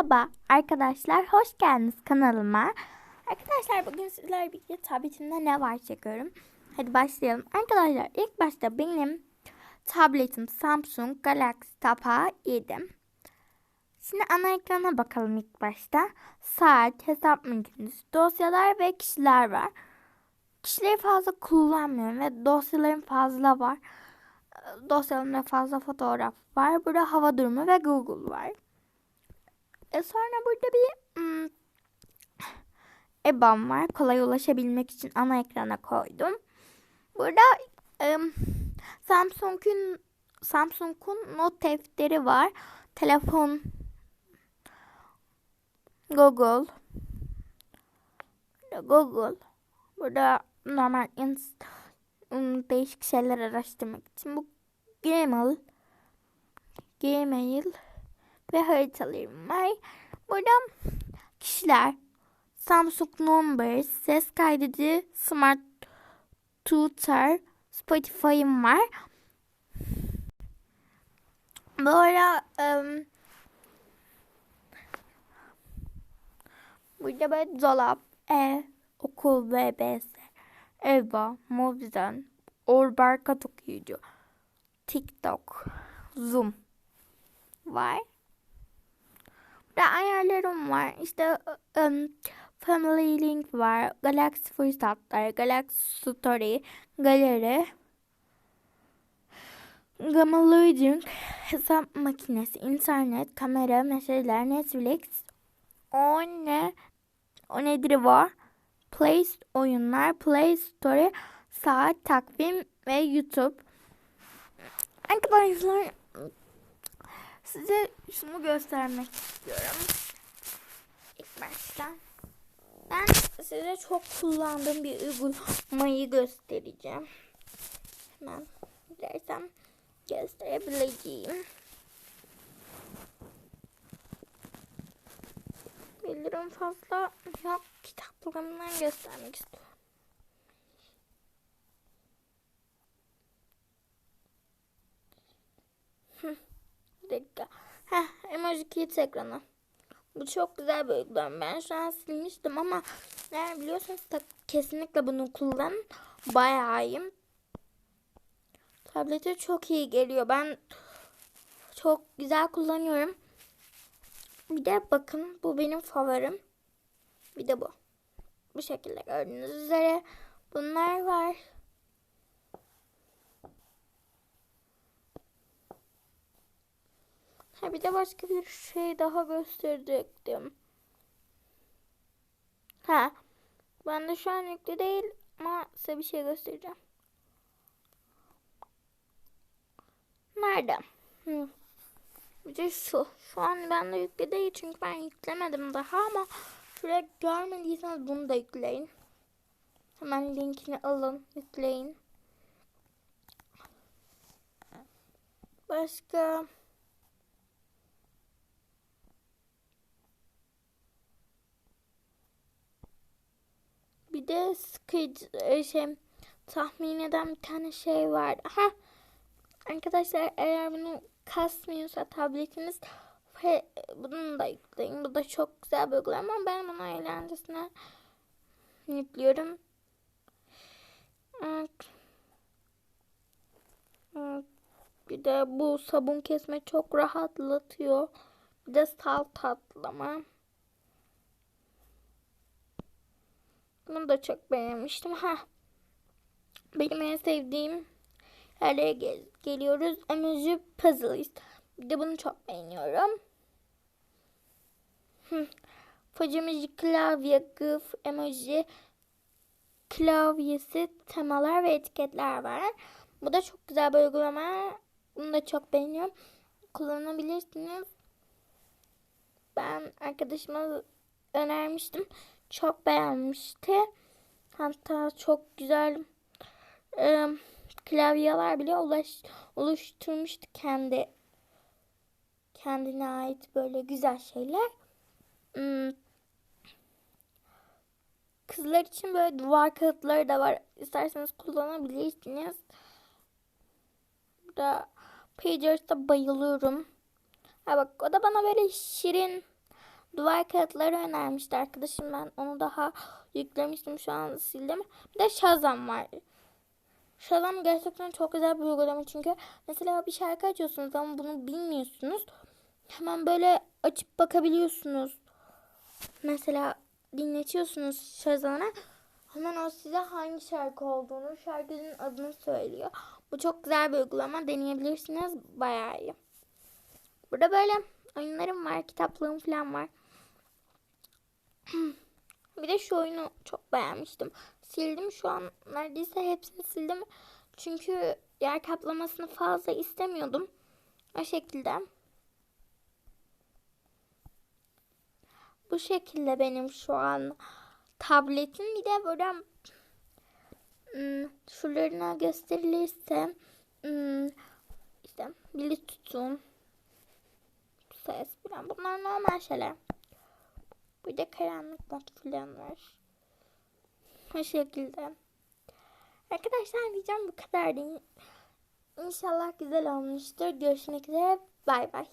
Merhaba arkadaşlar, hoş geldiniz kanalıma. Arkadaşlar bugün sizlerle birlikte tabletimde ne var çekiyorum. Hadi başlayalım. Arkadaşlar ilk başta benim tabletim Samsung Galaxy Tab A7. Şimdi ana ekrana bakalım ilk başta. Saat, hesap makinesi, dosyalar ve kişiler var. Kişileri fazla kullanmıyorum ve dosyalarım fazla var. Dosyalarımda fazla fotoğraf var. Burada hava durumu ve Google var. E sonra burada bir hmm, EBAM var. Kolay ulaşabilmek için ana ekrana koydum. Burada e, Samsung'un Samsung'un not defteri var. Telefon Google Google Burada normal ins değişik şeyler araştırmak için bu Gmail Gmail ve haritalarım var. Burada kişiler Samsung Numbers, ses kaydedici, Smart Tutor, Spotify'ım var. Bu ara um, burada böyle dolap, ev, okul, VBS, Eva, Movizen, Orbarkat okuyucu, TikTok, Zoom var. Burada ayarlarım var. İşte um, Family Link var. Galaxy fırsatlar, Galaxy Story, Galeri, Legend, hesap makinesi, internet, kamera, mesajlar, Netflix, o ne, o nedir var? Play oyunlar, Play Store, saat, takvim ve YouTube. Arkadaşlar size şunu göstermek istiyorum. İlk başta. Ben size çok kullandığım bir uygulamayı göstereceğim. Hemen dersem gösterebileceğim. Bildirim fazla yok. Kitaplarımdan göstermek istiyorum. Dakika. Emoji kilit ekranı. Bu çok güzel bir uygulama. Ben şu an silmiştim ama yani biliyorsunuz da kesinlikle bunu kullanın. Bayağı iyi. Tablete çok iyi geliyor. Ben çok güzel kullanıyorum. Bir de bakın bu benim favorim. Bir de bu. Bu şekilde gördüğünüz üzere bunlar var. Ha bir de başka bir şey daha gösterecektim. Ha. Ben de şu an yüklü değil ama size bir şey göstereceğim. Nerede? Hı. Bir de şu. Şu an bende yüklü değil çünkü ben yüklemedim daha ama şuraya görmediyseniz bunu da yükleyin. Hemen linkini alın, yükleyin. Başka de Squid e, şey tahmin eden bir tane şey var. Ha arkadaşlar eğer bunu kasmıyorsa tabletiniz bunu da yükleyin. Bu da çok güzel bir uygulama. Ben bunu eğlencesine yüklüyorum. Evet. Bir de bu sabun kesme çok rahatlatıyor. Bir de salt tatlama. Bunu da çok beğenmiştim. Ha. Benim en sevdiğim yerlere gel geliyoruz. Emoji Puzzles. Bir de bunu çok beğeniyorum. Fajimici klavye, gıf, emoji klavyesi, temalar ve etiketler var. Bu da çok güzel bir uygulama. Bunu da çok beğeniyorum. Kullanabilirsiniz. Ben arkadaşıma önermiştim çok beğenmişti. Hatta çok güzel e, klavyeler bile ulaş, oluşturmuştu kendi kendine ait böyle güzel şeyler. Hmm. Kızlar için böyle duvar kağıtları da var. İsterseniz kullanabilirsiniz. Burada Pagers'ta bayılıyorum. Ha bak o da bana böyle şirin duvar kağıtları önermişti arkadaşım. Ben onu daha yüklemiştim. Şu an sildim. Bir de Shazam var. Shazam gerçekten çok güzel bir uygulama çünkü mesela bir şarkı açıyorsunuz ama bunu bilmiyorsunuz. Hemen böyle açıp bakabiliyorsunuz. Mesela dinletiyorsunuz Shazam'a. Hemen o size hangi şarkı olduğunu, şarkının adını söylüyor. Bu çok güzel bir uygulama. Deneyebilirsiniz. Bayağı iyi. Burada böyle oyunlarım var, kitaplığım falan var. Bir de şu oyunu çok beğenmiştim. Sildim şu an neredeyse hepsini sildim. Çünkü yer kaplamasını fazla istemiyordum. O şekilde. Bu şekilde benim şu an tabletim. Bir de burada hmm, şuralarına gösterilirse hmm, işte Bluetooth'un ses falan. Bunlar normal şeyler. Burada karanlık mod falan var. Bu şekilde. Arkadaşlar videom bu kadardı. İnşallah güzel olmuştur. Görüşmek üzere. Bay bay.